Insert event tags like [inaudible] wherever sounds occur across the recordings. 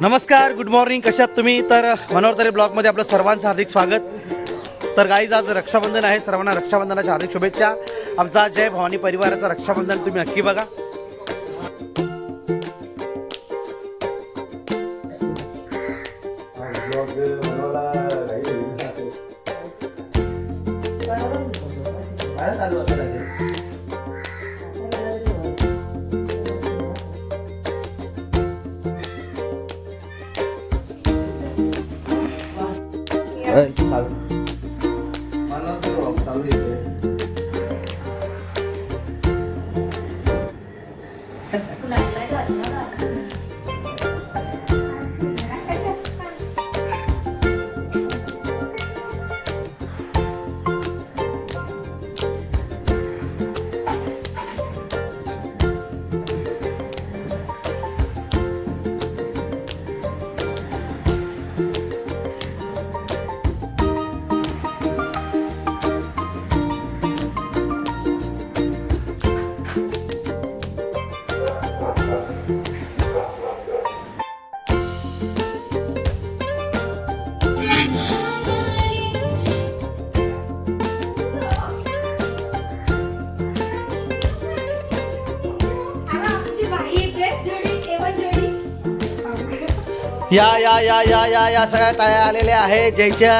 नमस्कार good morning कशात तुम्ही? तर मनोहरतरे ब्लॉगमध्ये आपलं सर्वांचं हार्दिक स्वागत. तर गाईज आज रक्षाबंधन आहे. सर्वांना रक्षाबंधनाच्या हार्दिक शुभेच्छा. आमचा जय भवानी परिवाराचा रक्षाबंधन तुम्ही नक्की बघा. आता या या या या या या सगळ्या ताया आलेल्या आहे जयच्या.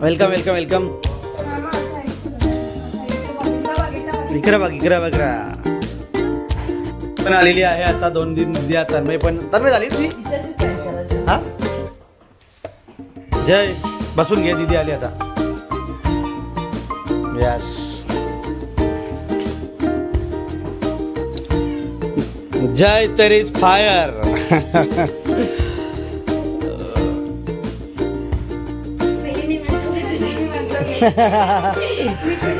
वेलकम वेलकम वेलकम इकडे बघ इकडे बघ पण आलेली आहे आता दोन दिन द्या तन्मय पण तन्मय झाली तुम्ही हा? जय. बसून घे दिदी आली आता. यस जय तरी फायर. [laughs]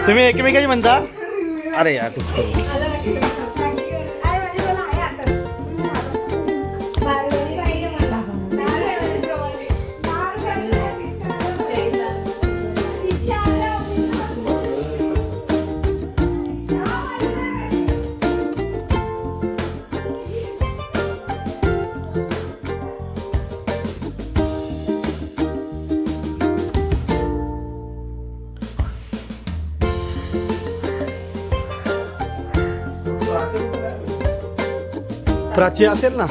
तुम्ही एकमेकाची म्हणता? अरे यार प्राची असेल ना.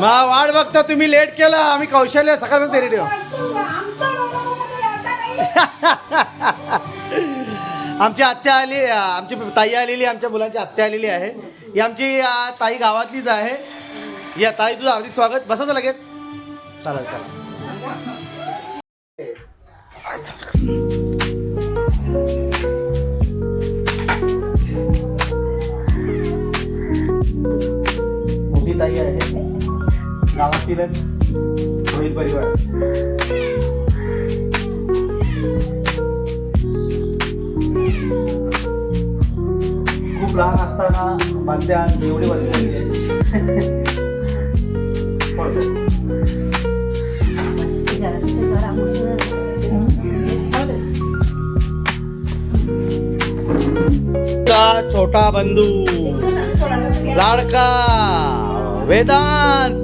मा वाट बघता तुम्ही लेट केला. आम्ही कौशल्य सकाळ तरी ठेव आमची आत्या आली आमची ताई आलेली आमच्या मुलांची आत्या आलेली आहे. ही आमची ताई गावातलीच आहे. या ताई तुझं हार्दिक स्वागत. बसा लगेच. चालेल चालेल. गावातीलच होईल परिवार. खूप लहान असताना बांध्या एवढी वर्ष झाली. आहे छोटा बंधू लाडका वेदांत.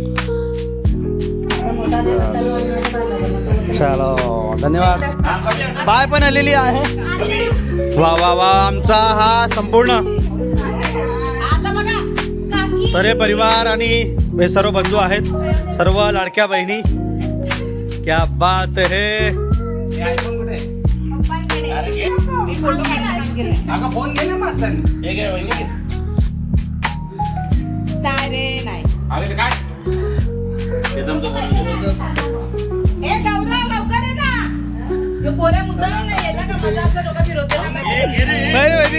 चलो धन्यवाद. पाय पण आलेली आहे. वा वा वा. आमचा हा संपूर्ण सरे परिवार आणि हे सर्व बंधू आहेत. सर्व लाडक्या बहिणी. क्या बात है. काय?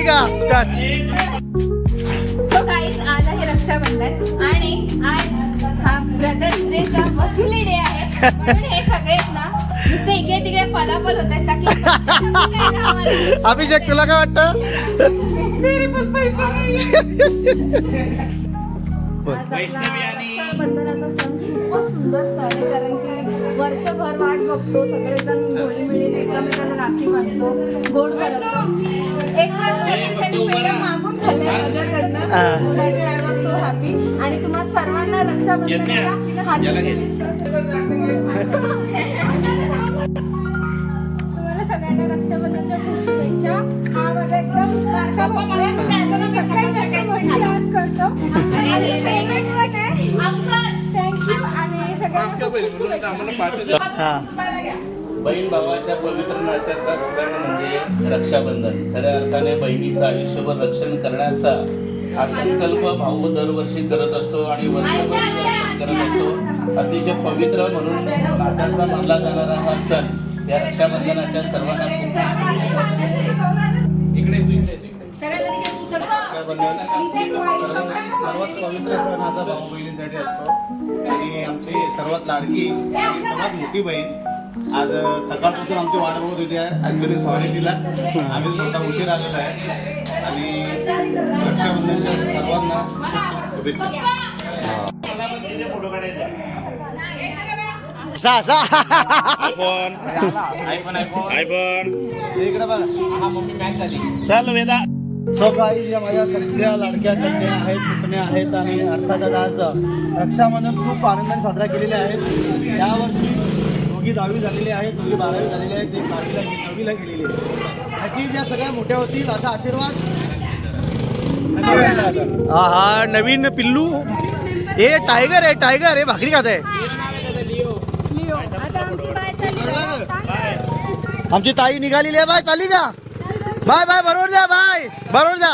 माहिती का. सो आणलाय आणि आज हा ब्रदर्स डेचा वसुली डे आहे. म्हणून हे सगळेच ना नुसते इकडे तिकडे पलापल होत आहेत. ताकी पैसे कमी द्यायला आम्हाला. अभिषेक तुला काय वाटतं? आपला रक्षाबंधनाचा सण सुंदर सण आहे कारण की वर्षभर वाट बघतो सगळेजण घोळी मिळून एकमेकांना राखी बांधतो गोड करतो. एक मागून खाल्ले माझ्याकडनं. सो हॅपी आणि तुम्हा सर्वांना तुम्हाला सगळ्यांना रक्षाबंधनच्या खूप शुभेच्छा. हा माझा एकदम बहीण? भावाच्या पवित्र नात्याचा सण म्हणजे रक्षाबंधन. खऱ्या अर्थाने बहिणीचं आयुष्यभर रक्षण करण्याचा हा संकल्प भाऊ दरवर्षी करत असतो आणि वर्षभर रक्षण करत असतो. अतिशय पवित्र म्हणून नात्याचा मानला जाणारा हा सण या रक्षाबंधनाच्या सर्वांना सर्वात पवित्र सण माझा भाऊ बहिणीसाठी असतो. आणि आमची सर्वात लाडकी सर्वात मोठी बहीण आज सकाळपासून आमची वाट बघत होती. ऍक्च्युली सॉरी तिला. आम्ही थोडा उशीर आलेला आहे. आणि रक्षाबंधनच्या सर्वांना शुभेच्छा. सा सा आयफोन. IPhone iPhone. इकडे बघ. हा मम्मी मॅच झाली. चल वेदा. ज्या माझ्या सगळ्या लाडक्या कन्या आहेत पुतण्या आहेत आणि अर्थातच आज रक्षाबंधन खूप आनंदाने साजरा केलेले आहेत. यावर्षी दोघी दहावी झालेली आहेत दोघी बारावी झालेली आहेत एक दहावीला नववीला गेलेली आहे नक्कीच या सगळ्या मोठ्या होतील असा आशीर्वाद. हा हा नवीन पिल्लू. हे टायगर आहे टायगर हे भाकरी खात आहे. आमची ताई निघालेली आहे बाय चाली का बाय बाय बरोबर जा बाय बरोबर जा